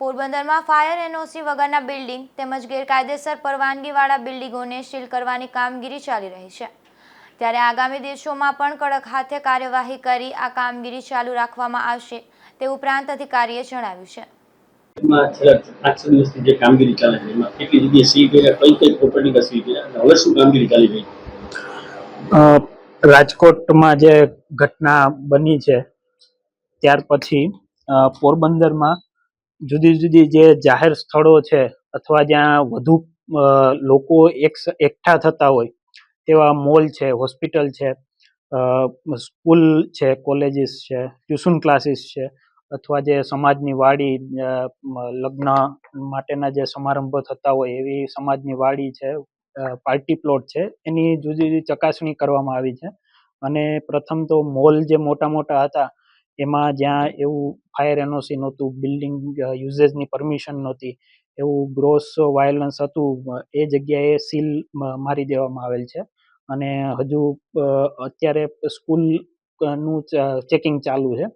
પોરબંદરમાં fire NOC વગરના building તેમજ ગેરકાયદેસર પરવાનગીવાળા બિલ્ડિંગોને સીલ કરવાની કામગીરી ચાલી રહી છે. ત્યારે આગામી દિવસોમાં પણ કડક હાથે કાર્યવાહી કરી આ કામગીરી ચાલુ રાખવામાં આવશે તેવું પ્રાંત અધિકારીએ જણાવ્યું છે. જે કામગીરી ચાલે છે એમાં કેટલી જગ્યાએ સીલ કર્યા કઈ કઈ પ્રોપર્ટીમાં સીલ કર્યા હવે શું કામગીરી ચાલી રહી છે? અ, રાજકોટમાં જે ઘટના બની છે ત્યાર પછી અ, પોરબંદરમાં જુદી જુદી જે જાહેર સ્થળો છે અથવા જ્યાં વધુ લોકો એક એકઠા થતા હોય તેવા મોલ છે, હોસ્પિટલ છે સ્કૂલ છે, કોલેજીસ છે, ટ્યુશન ક્લાસીસ છે અથવા જે સમાજની વાડી લગ્ન માટેના જે સમારંભો થતા હોય એવી સમાજની વાડી છે પાર્ટી પ્લોટ છે, એની જુદી જુદી ચકાસણી કરવામાં આવી છે. અને પ્રથમ તો મોલ જે મોટા મોટા હતા એમાં જ્યાં એવું ફાયર એનઓસી નહોતું બિલ્ડિંગ યુઝેસની પરમિશન નહોતી, એવું ગ્રોસ વાયોલન્સ હતું એ જગ્યાએ સીલ મારી દેવામાં આવેલ છે. અને હજુ અત્યારે સ્કૂલનું ચેકિંગ ચાલુ છે.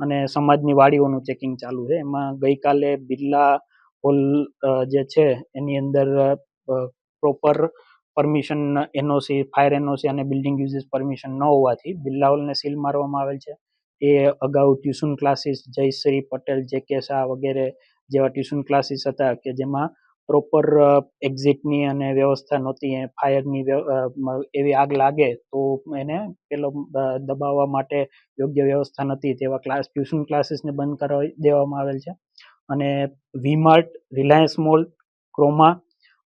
અને સમાજની વાડીઓનું ચેકિંગ ચાલુ છે. એમાં ગઈકાલે બિરલા હોલ જે છે, એની અંદર proper permission NOC fire NOC અને બિલ્ડિંગ યુઝિસ પરમિશન ન હોવાથી બિરલા હોલને સીલ મારવામાં આવેલ છે. એ અગાઉ ટ્યુશન ક્લાસીસ જયશ્રી પટેલ, જે કે શાહ વગેરે જેવા ટ્યુશન ક્લાસીસ હતા કે જેમાં પ્રોપર એક્ઝિટની અને વ્યવસ્થા નહોતી ફાયરની એવી આગ લાગે તો એને પેલો દબાવવા માટે યોગ્ય વ્યવસ્થા નથી તેવા ક્લાસ, ટ્યુશન ક્લાસીસને બંધ કરાવી દેવામાં આવેલ છે. અને વીમાર્ટ, રિલાયન્સ મોલ, ક્રોમા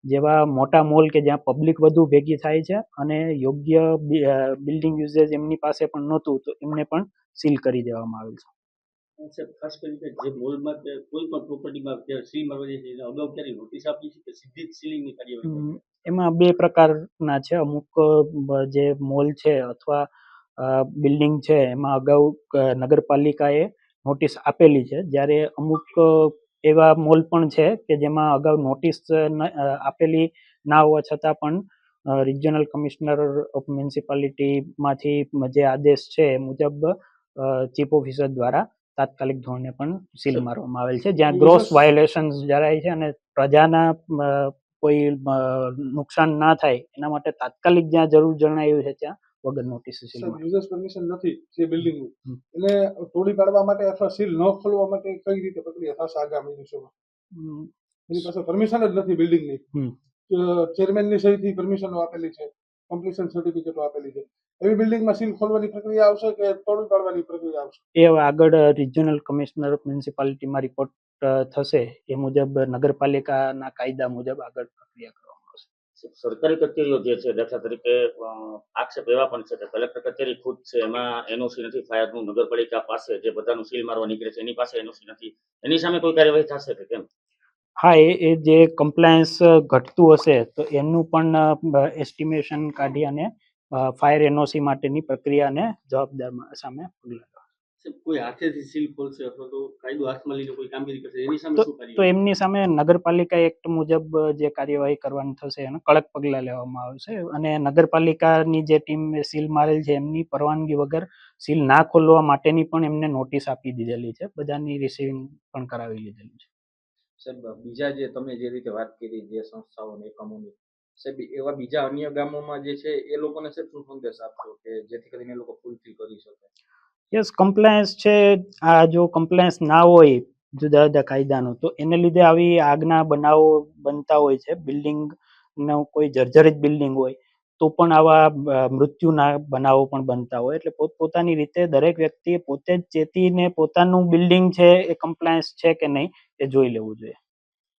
જેવા મોટા મોલ કે જ્યાં પબ્લિક વધુ ભેગી થાય છે અને યોગ્ય બિલ્ડિંગ યુઝેજ એમની પાસે પણ નહોતું, તો એમને પણ સીલ કરી દેવામાં આવેલ છે. સાહેબ ખાસ કરીને જે મોલમાં કે કોઈ પણ પ્રોપર્ટીમાં સીલ મારવા છે અગાઉ ક્યારે નોટિસ આપી છે કે સીધી જ સીલિંગની કાર્યવાહી થાય છે? હમ, એમાં બે પ્રકારના છે. અમુક જે મોલ છે અથવા બિલ્ડિંગ છે એમાં અગાઉ નગરપાલિકાએ નોટિસ આપેલી છે. જ્યારે અમુક એવા મોલ પણ છે કે જેમાં અગાઉ નોટિસ આપેલી ના હોવા છતાં પણ રિજિયોનલ કમિશનર ઓફ મ્યુનિસિપાલિટીમાંથી જે આદેશ છે એ મુજબ ચીફ ઓફિસર દ્વારા તાત્કાલિક ધોરણે પણ સીલ મારવામાં આવેલ છે. જ્યાં ગ્રોસ વાયોલેશન જરાય છે અને પ્રજાના કોઈ નુકસાન ના થાય એના માટે તાત્કાલિક જ્યાં જરૂર જણાયું છે ત્યાં વગર નોટિસ સીલ યુઝર્સ પરમિશન નથી જે બિલ્ડિંગનું એટલે તોડી પાડવા માટે અથવા સીલ ન ખોલવા માટે કઈ રીતે પકડી થશે આગામી દિવસોમાં? એની પાસે પરમિશન જ નથી બિલ્ડિંગની. ચેરમેનની સહીથી પરમિશનો આપેલી છે. કમ્પ્લીશન સર્ટિફિકેટો આપેલી છે. એવી બિલ્ડિંગમાં સીલ ખોલવાની પ્રક્રિયા આવશે કે તોડી પાડવાની પ્રક્રિયા આવશે? એ હવે આગળ રિજિયોનલ કમિશનર ઓફ મ્યુનિસિપાલિટીમાં રિપોર્ટ થશે. એ મુજબ નગરપાલિકાના કાયદા મુજબ આગળ પ્રક્રિયા કરવામાં આવશે. સરકારી કચેરીઓ જે છે દાખલા તરીકે આક્ષેપ એવા પણ છે કે કલેક્ટર કચેરી ખુદ છે એમાં એનઓસી નથી ફાયરનું નગરપાલિકા પાસે જે બધાનું સીલ મારવા નીકળે છે એની પાસે એનઓસી નથી. એની સામે કોઈ કાર્યવાહી થશે કે કેમ? હા એ એ જે કમ્પ્લાયન્સ ઘટતું હશે તો એનું પણ એસ્ટિમેશન કાઢી અને ફાયર એનઓસી માટેની પ્રક્રિયાને જવાબદાર સામે પગલાં લેવા. સાહેબ, કોઈ હાથેથી સીલ ખોલશે અથવા તો કાયદો હાથમાં લઈને કોઈ કામગીરી કરશે એની સામે શું તો કાર્યવાહી એમની સામે નગરપાલિકા એક્ટ મુજબ જે કાર્યવાહી કરવાની થશે એને કડક પગલાં લેવામાં આવશે અને નગરપાલિકાની જે ટીમ સીલ મારેલ છે એમની પરવાનગી વગર સીલ ના ખોલવા માટેની પણ એમને નોટિસ આપી દીધેલી છે બધાની રિસીવિંગ પણ કરાવી લીધેલી છે સાહેબ બીજા જે તમે જે રીતે વાત કરી જે સંસ્થાઓ એકમોની એવા બીજા અન્ય ગામોમાં જે છે, એ લોકોને સાહેબ શું સંદેશ આપશો કે જેથી કરીને એ લોકો ફૂલફિલ કરી શકે? યસ કમ્પ્લાયન્સ છે, આ જો કમ્પ્લાયન્સ ના હોય જુદા જુદા કાયદાનું, તો એને લીધે આવી આગના બનાવો બનતા હોય છે. બિલ્ડિંગ નો કોઈ જર્જરિત બિલ્ડિંગ હોય, તો પણ આવા મૃત્યુના બનાવો પણ બનતા હોય. એટલે પોતપોતાની રીતે દરેક વ્યક્તિએ પોતે જ ચેતીને પોતાનું બિલ્ડિંગ છે, એ કમ્પ્લાયન્સ છે કે નહીં, એ જોઈ લેવું જોઈએ.